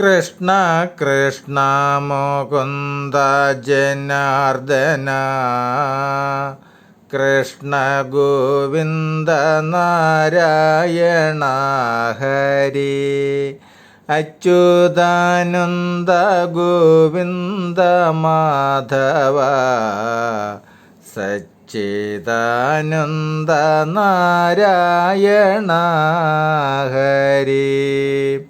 കൃഷ്ണ കൃഷ്ണ മുകുന്ദ ജനാർദ്ദന. കൃഷ്ണ ഗോവിന്ദ നാരായണ ഹരി. അച്യുതാനന്ദ ഗോവിന്ദ മാധവ. സച്ചിദാനന്ദ നാരായണ ഹരി.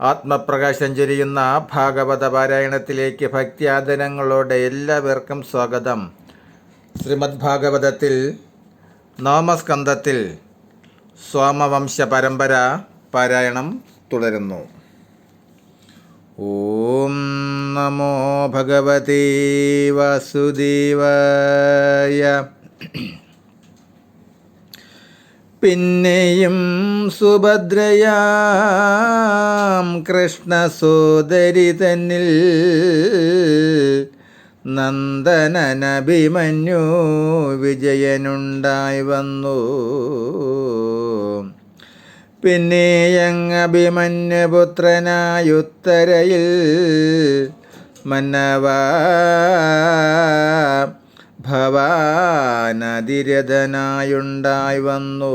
ആത്മപ്രകാശം ചൊരിയുന്ന ഭാഗവത പാരായണത്തിലേക്ക് ഭക്തിയാദരങ്ങളോടെ എല്ലാവർക്കും സ്വാഗതം. ശ്രീമദ് ഭാഗവതത്തിൽ നോമസ്കന്ധത്തിൽ സോമവംശ പരമ്പര പാരായണം തുടരുന്നു. ഓം നമോ ഭഗവതി വസുദേവായ. പിന്നെയും സുഭദ്രയാം കൃഷ്ണസോദരി തന്നിൽ നന്ദനനഭിമന്യു വിജയനുണ്ടായി വന്നു. പിന്നെയങ്ങഭിമന്യപുത്രനായുത്തരയിൽ മന്നവ ഭവാനതിരഥനായുണ്ടായി വന്നു.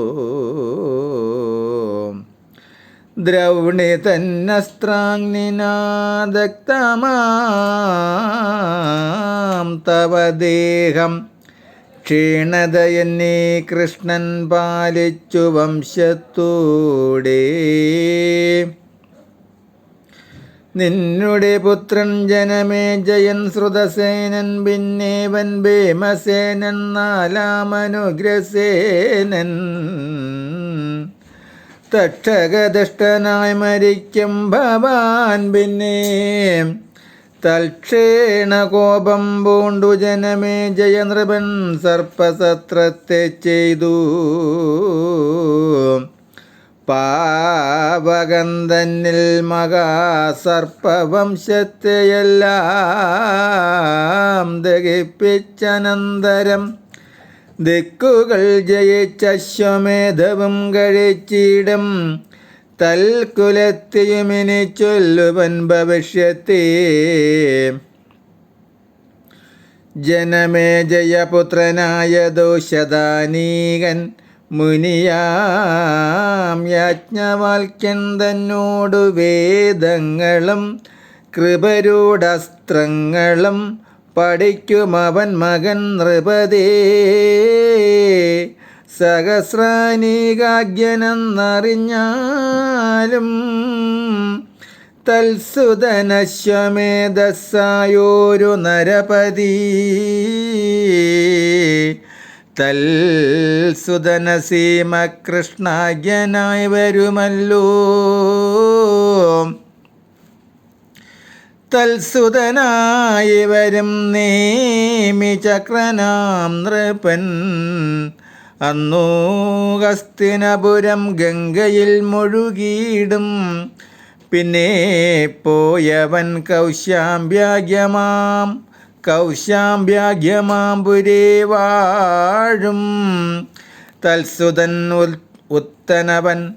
ദ്രൗണി തന്നസ്ത്രാഗ്നിനാദക്തമാം തവ ദേഹം. ക്ഷീണതയെന്നീ കൃഷ്ണൻ പാലിച്ചു വംശത്തൂടെ. നിന്നുടെ പുത്രൻ ജനമേ ജയൻ ശ്രുതസേനൻ പിന്നേവൻ ഭീമസേനൻ നാലാമനുഗ്രസേനൻ. തക്ഷകദഷ്ടനായി മരിക്കും ഭവാൻ പിന്നെ. തൽക്ഷേണ കോപം പൂണ്ടു ജനമേ ജയനൃപൻ സർപ്പസത്രത്തെ ചെയ്തു. പാവകന്തന്നിൽ മഹാസർപ്പവംശത്തെയെല്ലാം ദഹിപ്പിച്ചനന്തരം ദിക്കുകൾ ജയിച്ചശ്വമേധവും കഴിച്ചിടും. തൽക്കുലത്തിയുമിനി ചൊല്ലുവൻ ഭവിഷ്യത്തെ. ജനമേ ജയപുത്രനായ ദോഷദാനീകൻ മുനിയാം യാജ്ഞവാൽക്യൻ തന്നോടു വേദങ്ങളും കൃപരൂഢസ്ത്രങ്ങളും പഠിക്കുമവൻ മകൻ നൃപതേ. സഹസ്രാനീകാഗ്യനെന്നറിഞ്ഞാലും തൽസുതനശ്വമേധസ്സായോരു നരപതി. തൽസുതനസീമ കൃഷ്ണാജ്ഞനായി വരുമല്ലോ. തൽസുതനായി വരും നീമി ചക്രനാം നൃപൻ. അന്നൂകസ്തിനപുരം ഗംഗയിൽ മുഴുകിയിടും. പിന്നെ പോയവൻ കൗശാംബ്യാഗ്യമാം. കൗശാംബ്യാഗ്യമാം പുരേ വാഴും. തൽസുതൻ ഉത്തനവൻ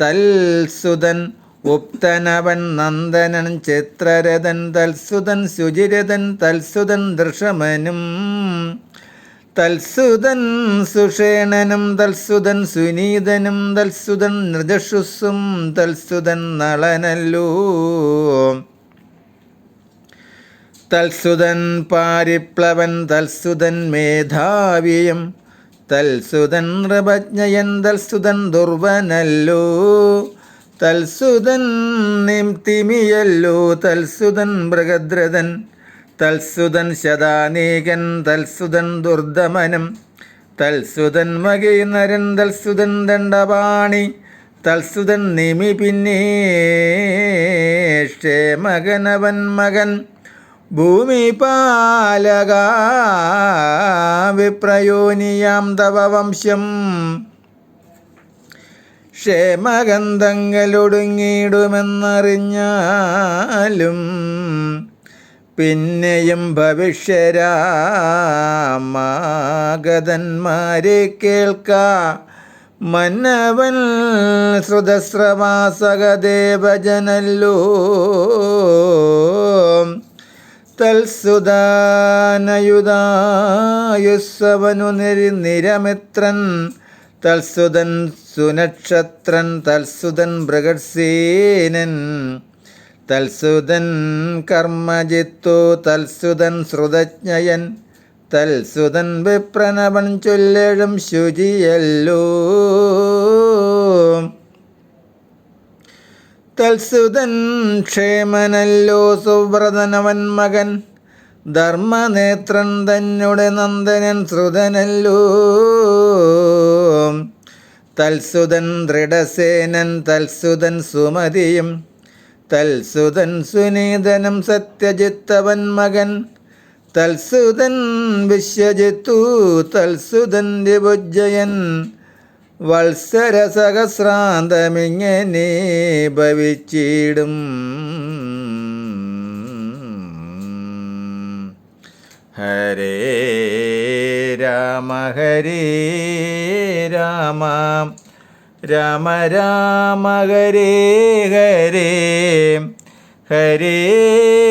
തൽസുതൻ ഉപ്തനവൻ നന്ദനൻ ചിത്രരഥൻ തൽസുതൻ ശുചിരഥൻ തൽസുതൻ ദൃഷമനും തൽസുതൻ സുഷേണനും തൽസുതൻ സുനീതനും തൽസുതൻ നൃജഷുസ്സും തൽസുതൻ നളനല്ലോ തൽസുതൻ പാരിപ്ലവൻ തൽസുതൻ മേധാവിയും തൽസുതൻ നൃപജ്ഞയൻ തൽസുതൻ ദുർവനല്ലോ തൽസുതൻ നിംതിമിയല്ലോ തൽസുതൻ മൃഗദ്രഥൻ തൽസുതൻ ശതാനീകൻ തൽസുതൻ ദുർദമനം തൽസുതൻ മകീനരൻ തൽസുതൻ ദണ്ഡപാണി തൽസുതൻ നിമി പിന്നേഷേ മകനവൻ മകൻ ഭൂമി പാലക വിപ്രയോനിയാം തവ വംശം ക്ഷേമഗന്ധങ്ങളൊടുങ്ങിയിടുമെന്നറിഞ്ഞാലും പിന്നെയും ഭവിഷ്യരാമാഗതന്മാരെ കേൾക്ക. മന്നവൻ ശ്രുതസ്രവാസകദേവജനല്ലോ തൽസുദാനയുധായുസ്സവനു നിരി നിരമിത്രൻ തൽസുതൻ സുനക്ഷത്രൻ തൽസുതൻ ബൃഗത്സേനൻ തൽസുതൻ കർമ്മജിത്തു തൽസുതൻ ശ്രുതജ്ഞയൻ. തൽസുതൻ വിപ്രനവൻ ചൊല്ലേഴും ശുചിയല്ലോ. തൽസുതൻ ക്ഷേമനല്ലോ സുവ്രതനവൻ മകൻ. ധർമ്മനേത്രൻ തന്നെ നന്ദനൻ ശ്രുതനല്ലോ. തൽസുതൻ ദൃഢസേനൻ തൽസുതൻ സുമതിയും തൽസുതൻ സുനീതനം സത്യജിത്തവൻ മകൻ. തൽസുതൻ വിശ്വജിത്തു തൽസുതൻ വിഭുജയൻ വത്സരസഹസ്രാന്തമിങ്ങനെ ഭവിച്ചിടും. ഹരേ രാമ ഹരേ രാമ. രാമ രാമ ഹരേ ഹരേ. ഹരേ